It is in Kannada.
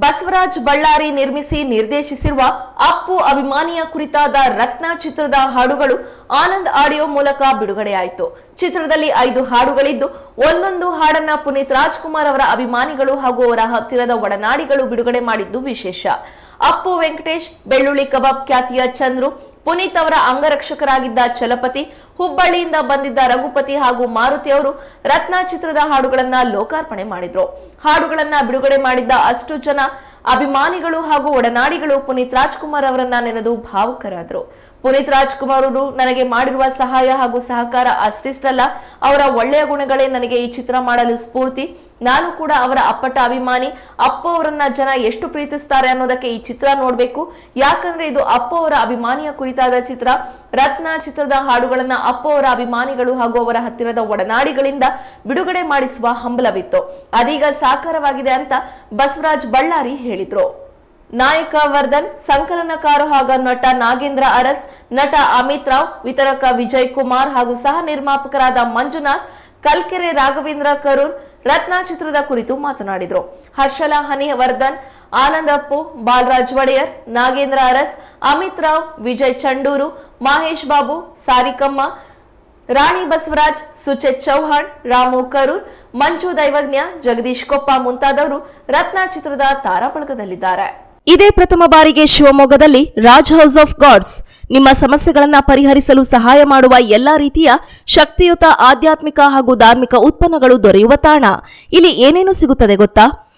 ಬಸವರಾಜ್ ಬಳ್ಳಾರಿ ನಿರ್ಮಿಸಿ ನಿರ್ದೇಶಿಸಿರುವ ಅಪ್ಪು ಅಭಿಮಾನಿಯ ಕುರಿತಾದ ರತ್ನ ಚಿತ್ರದ ಹಾಡುಗಳು ಆನಂದ್ ಆಡಿಯೋ ಮೂಲಕ ಬಿಡುಗಡೆಯಾಯಿತು. ಚಿತ್ರದಲ್ಲಿ ಐದು ಹಾಡುಗಳಿದ್ದು, ಒಂದೊಂದು ಹಾಡನ್ನ ಪುನೀತ್ ರಾಜ್ಕುಮಾರ್ ಅವರ ಅಭಿಮಾನಿಗಳು ಹಾಗೂ ಅವರ ಹತ್ತಿರದ ಒಡನಾಡಿಗಳು ಬಿಡುಗಡೆ ಮಾಡಿದ್ದು ವಿಶೇಷ. ಅಪ್ಪು ವೆಂಕಟೇಶ್, ಬೆಳ್ಳುಳ್ಳಿ ಕಬಾಬ್ ಖ್ಯಾತಿಯ ಚಂದ್ರು ಪುನೀತ್ ಅವರ ಅಂಗರಕ್ಷಕರಾಗಿದ್ದ ಚಲಪತಿ, ಹುಬ್ಬಳ್ಳಿಯಿಂದ ಬಂದಿದ್ದ ರಘುಪತಿ ಹಾಗೂ ಮಾರುತಿ ಅವರು ರತ್ನ ಚಿತ್ರದ ಹಾಡುಗಳನ್ನ ಲೋಕಾರ್ಪಣೆ ಮಾಡಿದ್ರು. ಹಾಡುಗಳನ್ನ ಬಿಡುಗಡೆ ಮಾಡಿದ್ದ ಅಷ್ಟು ಜನ ಅಭಿಮಾನಿಗಳು ಹಾಗೂ ಒಡನಾಡಿಗಳು ಪುನೀತ್ ರಾಜ್ಕುಮಾರ್ ಅವರನ್ನ ನೆನೆದು ಭಾವುಕರಾದರು. ಪುನೀತ್ ರಾಜ್ಕುಮಾರ್ ಅವರು ನನಗೆ ಮಾಡಿರುವ ಸಹಾಯ ಹಾಗೂ ಸಹಕಾರ ಅಷ್ಟಿಷ್ಟಲ್ಲ, ಅವರ ಒಳ್ಳೆಯ ಗುಣಗಳೇ ನನಗೆ ಈ ಚಿತ್ರ ಮಾಡಲು ಸ್ಫೂರ್ತಿ ನಾನು ಕೂಡ ಅವರ ಅಪ್ಪಟ ಅಭಿಮಾನಿ. ಅಪ್ಪ ಅವರನ್ನ ಜನ ಎಷ್ಟು ಪ್ರೀತಿಸ್ತಾರೆ ಅನ್ನೋದಕ್ಕೆ ಈ ಚಿತ್ರ ನೋಡ್ಬೇಕು. ಯಾಕಂದ್ರೆ ಇದು ಅಪ್ಪ ಅವರ ಅಭಿಮಾನಿಯ ಕುರಿತಾದ ಚಿತ್ರ. ರತ್ನ ಚಿತ್ರದ ಹಾಡುಗಳನ್ನ ಅಪ್ಪ ಅವರ ಅಭಿಮಾನಿಗಳು ಹಾಗೂ ಅವರ ಹತ್ತಿರದ ಒಡನಾಡಿಗಳಿಂದ ಬಿಡುಗಡೆ ಮಾಡಿಸುವ ಹಂಬಲವಿತ್ತು. ಅದೀಗ ಸಾಕಾರವಾಗಿದೆ ಅಂತ ಬಸವರಾಜ್ ಬಳ್ಳಾರಿ ಹೇಳಿದ್ರು. ನಾಯಕ ವರ್ಧನ್, ಸಂಕಲನಕಾರ ಹಾಗೂ ನಟ ನಾಗೇಂದ್ರ ಅರಸ್, ನಟ ಅಮಿತ್ ರಾವ್, ವಿತರಕ ವಿಜಯ್ ಕುಮಾರ್ ಹಾಗೂ ಸಹ ನಿರ್ಮಾಪಕರಾದ ಮಂಜುನಾಥ್, ಕಲ್ಕೆರೆ ರಾಘವೇಂದ್ರ ಕರೂರ್ ರತ್ನ ಚಿತ್ರದ ಕುರಿತು ಮಾತನಾಡಿದರು. ಹರ್ಷಲಾ ಹನಿವರ್ಧನ್ ಆನಂದ್ ಅಪ್ಪು, ಬಾಲರಾಜ್ ಒಡೆಯರ್, ನಾಗೇಂದ್ರ ಅರಸ್, ಅಮಿತ್ ರಾವ್, ವಿಜಯ್ ಚಂಡೂರು, ಮಹೇಶ್ ಬಾಬು, ಸಾರಿಕಮ್ಮ, ರಾಣಿ ಬಸವರಾಜ್, ಸುಚೇತ್ ಚೌಹಾಣ್, ರಾಮು ಕರೂರ್, ಮಂಜು ದೈವಜ್ಞ, ಜಗದೀಶ್ ಕೊಪ್ಪ ಮುಂತಾದವರು ರತ್ನ ಚಿತ್ರದ ತಾರಾಬಳಗದಲ್ಲಿದ್ದಾರೆ ಇದೇ ಪ್ರಥಮ ಬಾರಿಗೆ ಶಿವಮೊಗ್ಗದಲ್ಲಿ ರಾಜ್ ಹೌಸ್ ಆಫ್ ಗಾಡ್ಸ್. ನಿಮ್ಮ ಸಮಸ್ಯೆಗಳನ್ನು ಪರಿಹರಿಸಲು ಸಹಾಯ ಮಾಡುವ ಎಲ್ಲಾ ರೀತಿಯ ಶಕ್ತಿಯುತ ಆಧ್ಯಾತ್ಮಿಕ ಹಾಗೂ ಧಾರ್ಮಿಕ ಉತ್ಪನ್ನಗಳು ದೊರೆಯುವ ತಾಣ. ಇಲ್ಲಿ ಏನೇನು ಸಿಗುತ್ತದೆ ಗೊತ್ತಾ?